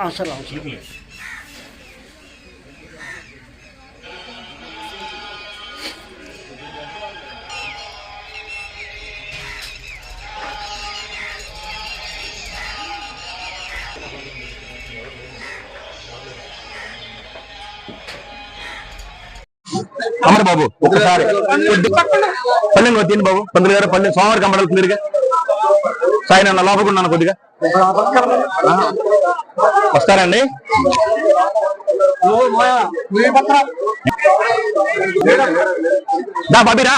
అవసరం అవసరం అమర్ బాబు ఒకసారి పల్లెంగా తిని బాబు పంతులు గారు పల్లె సోమవారం కంపడాలి క్లియర్గా సాయి నన్ను లోపకున్నాను కొద్దిగా. వస్తారండి. దా బాబీరా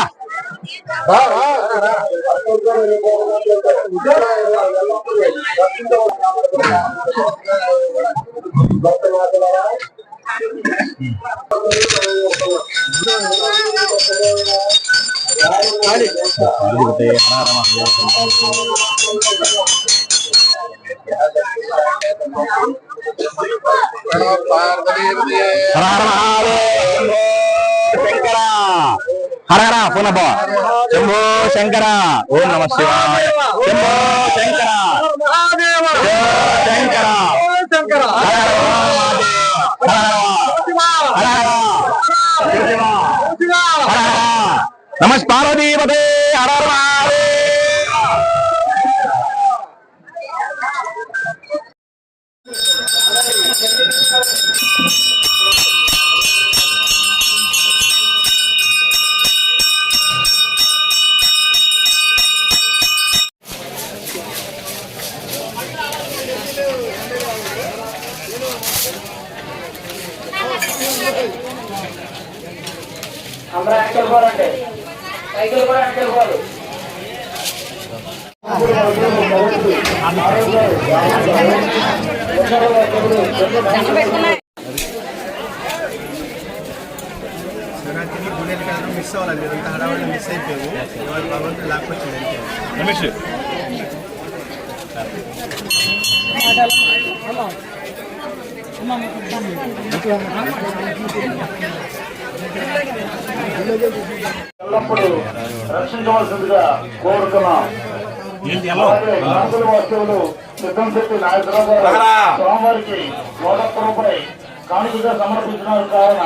Thank హర శంకర హర హర పునః శంభో శంకర ఓం నమ శివాయ శంభో శంకర శంకర നമസ്പാർവതീപതേ അറർമാവേ আমরা একটা বরাটে ಮಿಸ್ ಆಗಲ್ಲ ಅಂತ ಹಡವಳಿ ಮಿಸ್ ಆಯ್ತೇವು ಇವಾಗ ಭಗವಂತ ಲಾಭ ನಿಮಿಷ ಅಮ್ಮ ఎల్లప్పుడూ రక్షించవలసిందిగా కోరుతున్నాం. వస్తువులు సిద్ధం నాగేశ్వరరావు గారు స్వామివారికి నూట రూపాయి కానుకగా సమర్పించిన కావున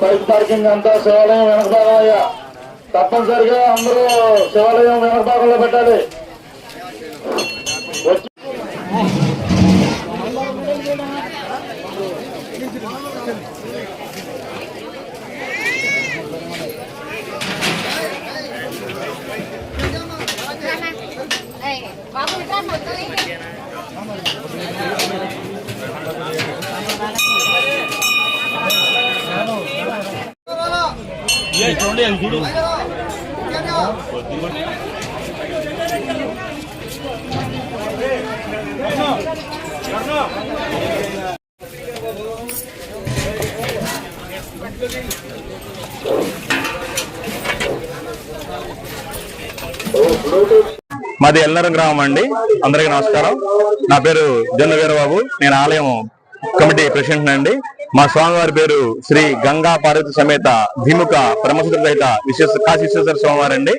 బైక్ పార్కింగ్ అంతా శివాలయం వెనక భాగం అయ్యా తప్పనిసరిగా అందరూ శివాలయం వెనక భాగంలో పెట్టాలి వచ్చి మాది ఎల్లరం గ్రామం అండి. అందరికీ నమస్కారం. నా పేరు జొన్న వీరబాబు. నేను ఆలయం కమిటీ ప్రెసిడెంట్ అండి. మా స్వామివారి పేరు శ్రీ గంగా పార్వతి సమేత ధిముఖ బ్రహ్మసూత్ర సహిత విశేష కాశీ స్వామివారు అండి.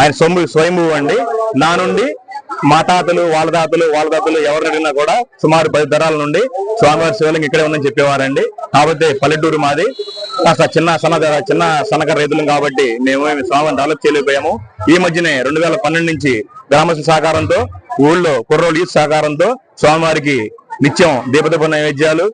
ఆయన సొమ్ము స్వయంభూ అండి. నా నుండి మా తాతలు వాళ్ళ తాతలు వాళ్ళ తాతలు ఎవరిని అడిగినా కూడా సుమారు పది తరాల నుండి స్వామివారి శివలింగం ఇక్కడే ఉందని చెప్పేవారండి. కాబట్టి పల్లెటూరు మాది. కాస్త చిన్న సన్న చిన్న సన్నకారు రైతులం కాబట్టి మేము స్వామిని డెవలప్ చేయలేకపోయాము. ఈ మధ్యనే రెండు వేల పన్నెండు నుంచి గ్రామస్తుల సహకారంతో ఊళ్ళో కుర్రోలు సహకారంతో స్వామివారికి నిత్యం దీపదీప నైవేద్యాలు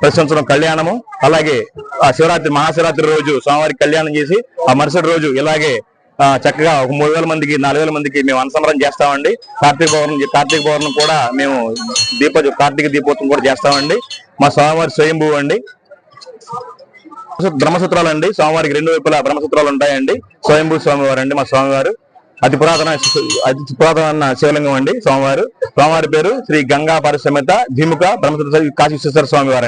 ప్రతి కళ్యాణము అలాగే ఆ శివరాత్రి మహాశివరాత్రి రోజు స్వామివారికి కళ్యాణం చేసి ఆ మరుసటి రోజు ఇలాగే ఆ, చక్కగా ఒక మూడు వేల మందికి నాలుగు వేల మందికి మేము అనుసంధానం చేస్తామండి. కార్తీక పౌర్ణం కార్తీక పౌర్ణం కూడా మేము దీప కార్తీక దీపోత్సవం కూడా చేస్తామండి. మా స్వామివారి స్వయంభూ అండి. బ్రహ్మసూత్రాలు అండి స్వామివారికి రెండు వైపులా బ్రహ్మసూత్రాలు ఉంటాయండి. స్వయంభూ స్వామివారు అండి మా స్వామివారు. అతి పురాతన అతి పురాతన శివలింగం అండి స్వామివారు. స్వామివారి పేరు శ్రీ గంగా పరిసమేత ధిముఖ బ్రహ్మసూత్ర కాశీ విశ్వేశ్వర స్వామివారు